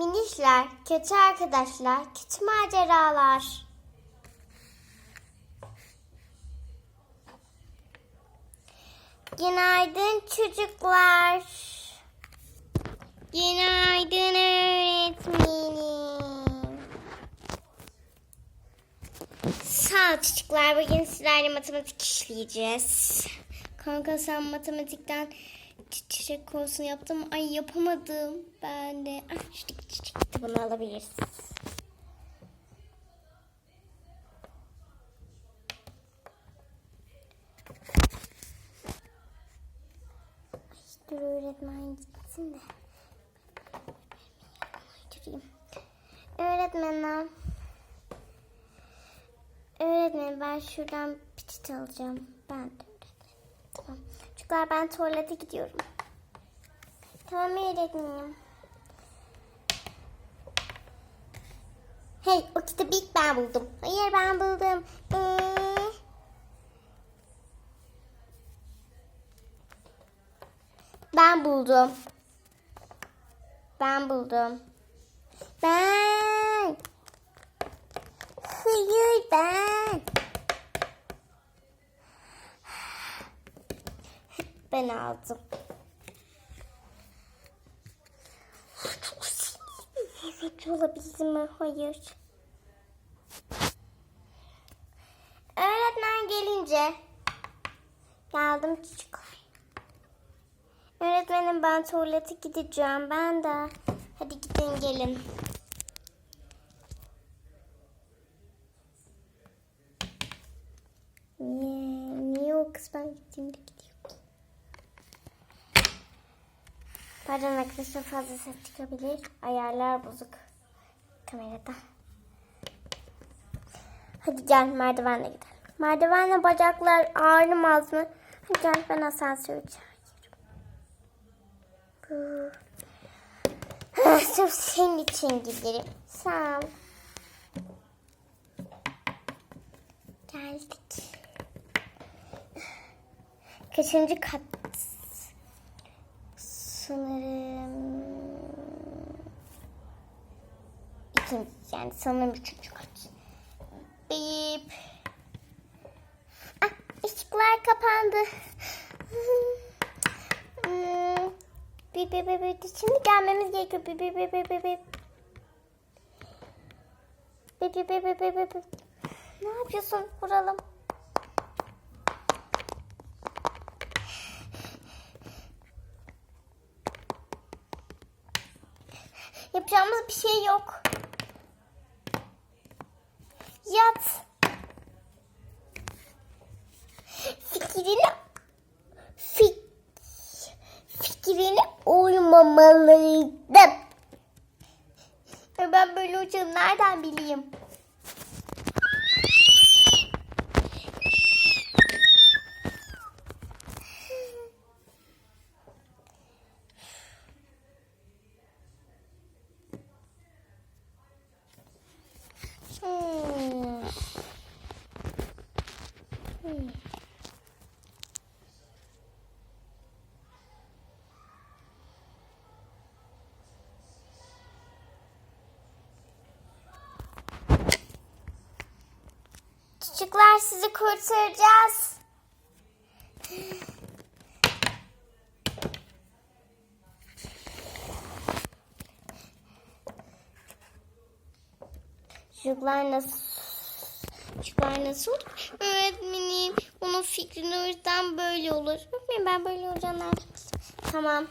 Minişler, kötü arkadaşlar, kötü maceralar. Günaydın çocuklar. Günaydın öğretmenim. Sağ ol çocuklar. Bugün sizlerle matematik işleyeceğiz. Kanka sen matematikten çiçek konusunu yaptın mı? Ay yapamadım. Ben de. Ah, çiçek çiçek kitabını alabilirsiniz. Dur öğretmen gitsin de. Oturayım. Öğretmenim. Öğretmenim ben şuradan piçit alacağım. Ben de öğretmenim. Tamam. Çocuklar ben tuvalete gidiyorum. Tamam öğretmenim. Hey o kitabı ilk ben buldum. Hayır ben buldum. Ee... Ben buldum. Ben buldum. Ben. Hayır ben. Ben aldım. Sinirli olabildim mi? Hayır. Öğretmen gelince geldim çocuklar. Öğretmenim ben tuvalete gideceğim. Ben de. Hadi gidin gelin. Niye, niye o kız ben gittiğimde gidiyor? Pardon arkadaşlar fazla ses çıkabilir. Ayarlar bozuk. Kamerada. Hadi gel merdivenle gidelim. Merdivenle bacaklar ağrımaz mı? Hadi gel ben asansörü çağırıyorum. Sırf senin için giderim. Sağ ol. Geldik. Kaçıncı kat? Sanırım... yani sanırım üçüncü kat. Bip. Ah, ışıklar kapandı. Hmm, Bip bip bip. Şimdi gelmemiz gerekiyor. Bip bip bip. Bip bip bip bip bip bip bip. Ne yapıyorsun? Vuralım. Yapacağımız bir şey yok. Yat. Fikrini fik, fikrine uymamalıydım. Ben böyle uçağını nereden bileyim? Hmm. Hmm. Çocuklar sizi kurtaracağız. Çocuklar nasıl? Çocuklar nasıl? Öğretmenim onun fikrini o yüzden böyle olur. Öğretmenim ben böyle bileyim? Tamam.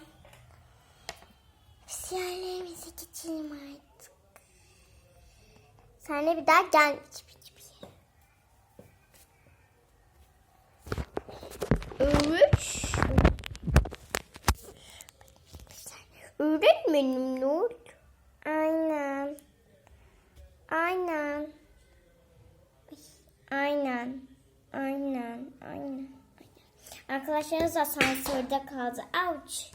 Biz yerlerimize geçelim artık. Senle bir daha gelme Öğretmenim ne oldu? Aynen. Aynen. Aynen. Aynen. Aynen. Arkadaşlarınız asansörde kaldı. Ouch.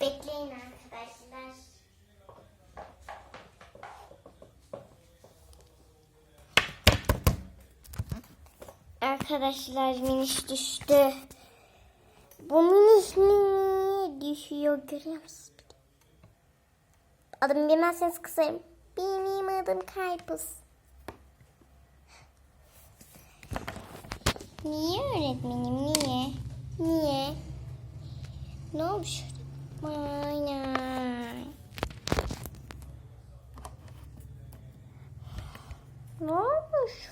Bekleyin arkadaşlar. Arkadaşlar miniş düştü. Bu miniş niye düşüyor görüyor musunuz? Adımı bilmezseniz kısarım. Benim adım Karpuz. Niye öğretmenim? Niye? Niye? Ne olmuş? Aynen. Ne olmuş?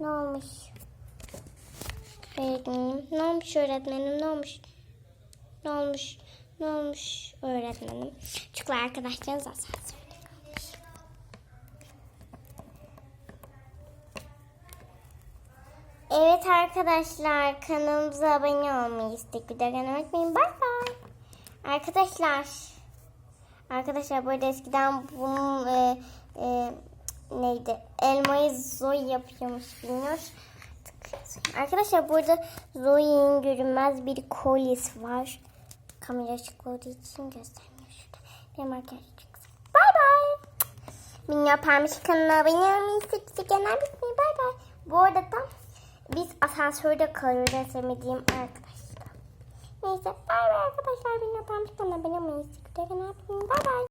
Ne olmuş? Öğretmenim. Ne olmuş öğretmenim? Ne olmuş? Ne olmuş? Ne olmuş öğretmenim? Çünkü asansörde kalmış. Evet arkadaşlar kanalımıza abone olmayı istek videolarını unutmayın. Bay bay. Arkadaşlar. Arkadaşlar burada eskiden bunun e, e, neydi? Elmayı Zoe yapıyormuş bilmiyor. Arkadaşlar burada Zoe'nin görünmez bir kolyesi var. Kamera açık olduğu için göstermiyor şurada. Benim arkadaşım kızım. Bay bay. Minyon Pembiş kanalına abone olmayı, sık genel bitmeyi bay bay. Bu arada da biz asansörde kalıyoruz sevmediğim arkadaşlar. Neyse bay bay arkadaşlar. Minyon Pembiş kanalına abone olmayı, sık genel bitmeyi bay bay.